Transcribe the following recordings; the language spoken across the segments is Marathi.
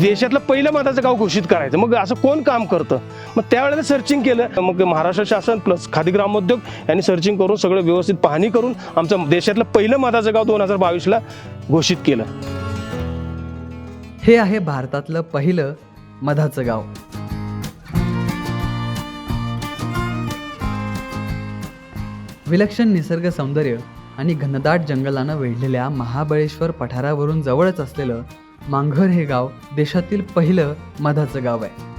देशातलं पहिलं मधाचं गाव घोषित करायचं. मग असं कोण काम करतं? मग त्यावेळेला सर्चिंग केलं. मग महाराष्ट्र शासन प्लस खादी ग्रामोद्योग यांनी सर्चिंग करून सगळं व्यवस्थित पाहणी करून आमचं देशातलं पहिलं मधाचं गाव दोन हजार बावीसला घोषित केलं. हे आहे भारतातलं पहिलं मधाचं गाव. विलक्षण निसर्ग सौंदर्य आणि घनदाट जंगलानं वेढलेल्या महाबळेश्वर पठारावरून जवळच असलेलं मांघर हे गाव देशातील पहिलं मधाचं गाव आहे.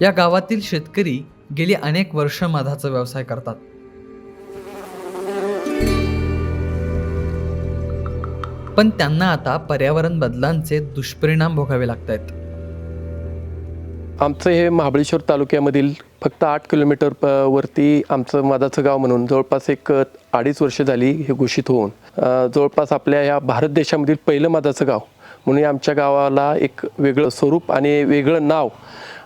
या गावातील शेतकरी गेली अनेक वर्ष मधाचा व्यवसाय करतात. पण त्यांना आता पर्यावरण बदलांचे दुष्परिणाम भोगावे लागत आहेत आमचं हे महाबळेश्वर तालुक्यामधील फक्त आठ किलोमीटर प वरती आमचं मधाचं गाव म्हणून जवळपास एक अडीच वर्ष झाली हे घोषित होऊन. जवळपास आपल्या या भारत देशामधील पहिलं मधाचं गाव. म्हणून आमच्या गावाला एक वेगळं स्वरूप आणि वेगळं नाव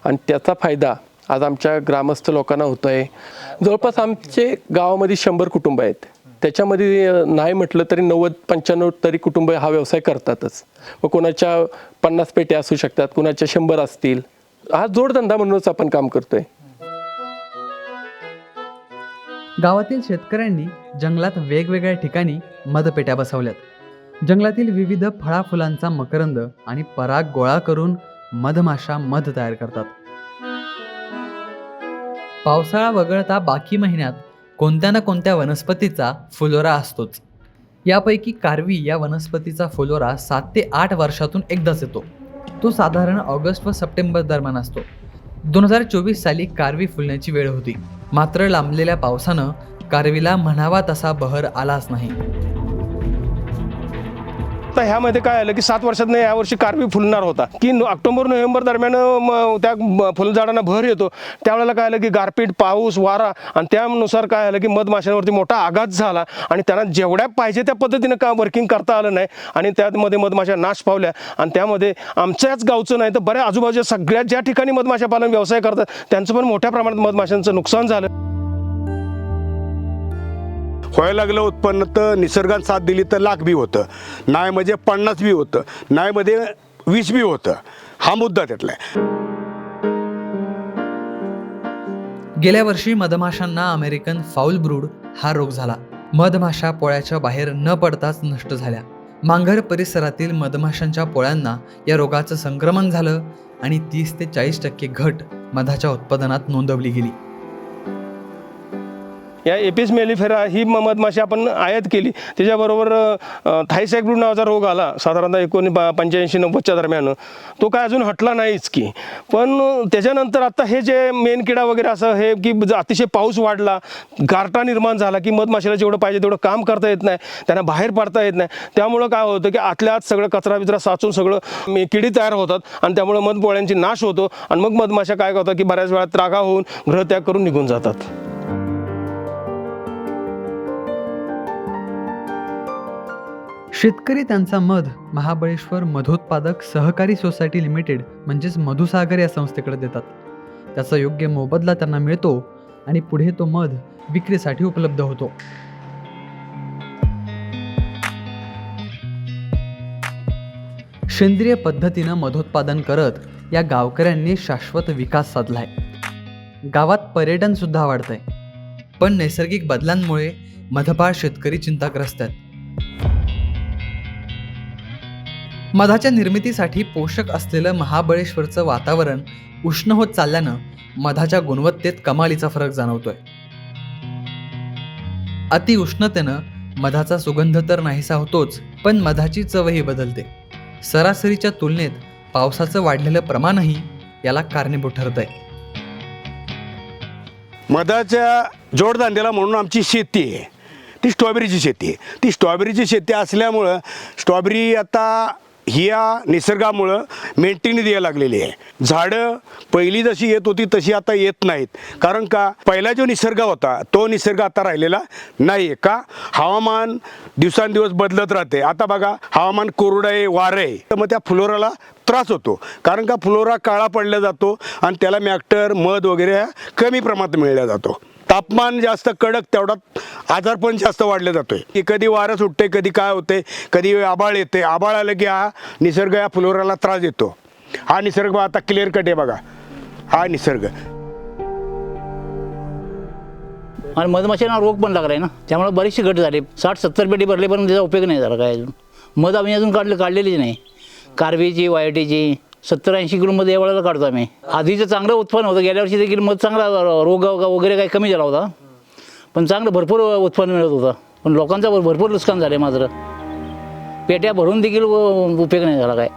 आणि त्याचा फायदा आज आमच्या ग्रामस्थ लोकांना होत आहे जवळपास आमचे गावामध्ये शंभर कुटुंब आहेत. त्याच्यामध्ये नाही म्हटलं तरी नव्वद पंच्याण्णव तरी कुटुंब हा व्यवसाय करतातच. मग कोणाच्या पन्नास पेट्या असू शकतात कोणाच्या शंभर असतील हा जोडधंदा म्हणूनच आपण काम करतोय. गावातील शेतकऱ्यांनी जंगलात वेगवेगळ्या ठिकाणी मधपेट्या बसवल्यात. जंगलातील विविध फळाफुलांचा मकरंद आणि पराग गोळा करून मधमाशा मध तयार करतात. पावसाळा वगळता बाकी महिन्यात कोणत्या ना कोणत्या वनस्पतीचा फुलोरा असतोच. यापैकी कारवी या वनस्पतीचा फुलोरा सात ते आठ वर्षातून एकदाच येतो. तो साधारण ऑगस्ट व सप्टेंबर दरम्यान असतो. दोन हजार चोवीस साली कारवी फुलण्याची वेळ होती. मात्र लांबलेल्या पावसानं कारवीला म्हणावा तसा बहर आलाच नाही. आता ह्यामध्ये काय आलं की सात वर्षात यावर्षी कारवी फुलणार होता. की ऑक्टोबर नोव्हेंबर दरम्यान त्या फुलझाडांना भर येतो. त्यावेळेला काय आलं की गारपीट पाऊस वारा आणि त्यानुसार काय आलं की मधमाशांवरती मोठा आघात झाला आणि त्यांना जेवढ्या पाहिजे त्या पद्धतीनं का वर्किंग करता आलं नाही आणि त्यामध्ये मधमाशा नाश पावल्या आणि त्यामध्ये आमच्याच गावचं नाही तर बऱ्या आजूबाजूच्या सगळ्या ज्या ठिकाणी मधमाशा पालन व्यवसाय करतात त्यांचं पण मोठ्या प्रमाणात मधमाशांचं नुकसान झालं. व्हायला लागलं उत्पन्न तर निसर्गान साथ दिली तर लाख बी होतं. नाही म्हणजे पन्नास बी होतं. नाही म्हणजे वीस बी होतं. हा मुद्दा त्यातला आहे. गेल्या वर्षी मधमाशांना अमेरिकन फाऊल ब्रूड हा रोग झाला. मधमाशा पोळ्याच्या बाहेर न पडताच नष्ट झाल्या. मांघर परिसरातील मधमाशांच्या पोळ्यांना या रोगाचं संक्रमण झालं आणि तीस ते चाळीस टक्के घट मधाच्या उत्पादनात नोंदवली गेली. या एपिस मेलिफेरा ही मधमाशी आपण आयात केली. त्याच्याबरोबर थायसॅक्ब्रूड नावाचा रोग आला साधारणतः एकोणी पंच्याऐंशी नव्वदच्या दरम्यान. तो काय अजून हटला नाहीच की. पण त्याच्यानंतर आता हे जे मेन किडा वगैरे असं हे की अतिशय पाऊस वाढला गारटा निर्माण झाला की मधमाशीला जेवढं पाहिजे तेवढं काम करता येत नाही त्यांना बाहेर पडता येत नाही. त्यामुळं काय होतं की आतल्या आत सगळं कचरा बिचरा साचून सगळं किडी तयार होतात आणि त्यामुळे मधपोळ्यांची नाश होतो आणि मग मधमाशा काय करतात की बऱ्याच वेळा त्रागा होऊन ग्रहत्याग करून निघून जातात. शेतकरी त्यांचा मध महाबळेश्वर मधोत्पादक सहकारी सोसायटी लिमिटेड म्हणजेच मधुसागर या संस्थेकडे देतात. त्याचा योग्य मोबदला त्यांना मिळतो आणि पुढे तो मध विक्रीसाठी उपलब्ध होतो. सेंद्रिय पद्धतीनं मधोत्पादन करत या गावकऱ्यांनी शाश्वत विकास साधलाय. गावात पर्यटन सुद्धा वाढतंय. पण नैसर्गिक बदलांमुळे मधपाळ शेतकरी चिंताग्रस्त आहेत. मधाच्या निर्मितीसाठी पोषक असलेलं महाबळेश्वरचं वातावरण उष्ण होत चालल्यानं मधाच्या गुणवत्तेत कमालीचा फरक जाणवतोय. अति उष्णतेनं मधाचा सुगंध तर नाहीसा होतोच पण मधाची चवही बदलते. सरासरीच्या तुलनेत पावसाचं वाढलेलं प्रमाणही याला कारणीभूत ठरत आहे मधाच्या जोडधंद्याला म्हणून आमची शेती आहे. ती स्ट्रॉबेरीची शेती आहे. ती स्ट्रॉबेरीची शेती असल्यामुळं स्ट्रॉबेरी आता या निसर्गामुळं मेंटेन द्यायला लागलेली आहे. झाडं पहिली जशी येत होती तशी आता येत नाहीत. कारण का? पहिला जो निसर्ग होता तो निसर्ग आता राहिलेला नाही आहे का? हवामान दिवसांदिवस बदलत राहते. आता बघा हवामान कोरडं आहे वारं आहे. तर मग त्या फ्लोराला त्रास होतो. कारण का? फ्लोरा काळा पडला जातो आणि त्याला मॅक्टर मध वगैरे कमी प्रमाणात मिळला जातो. तापमान जास्त कडक तेवढा आजार पण जास्त वाढले जातोय. की कधी वारं सुटते कधी काय होते कधी आबाळ येते. आबाळ आलं की हा निसर्ग या फुलोराला त्रास देतो. हा निसर्ग आता क्लिअर कट आहे बघा. हा निसर्ग. आणि मधमाशांना रोग पण लागला आहे ना. त्यामुळे बरेचसे घट झाले. साठ सत्तर पेटी भरले पण त्याचा उपयोग नाही झाला काय अजून. मध आम्ही अजून काढले काढलेलीच नाही. कारवीची वायटीची सत्तर ऐंशी किलोमध्ये या वेळेला काढतो आम्ही. आधीचं चांगलं उत्पन्न होतं गेल्या वर्षी देखील मध चांगला रोग वगैरे काही कमी झाला होता. पण चांगलं भरपूर उत्पन्न मिळत होतं. पण लोकांचा भरपूर नुकसान झालं मात्र. पेट्या भरून देखील उपयोग नाही झाला काय.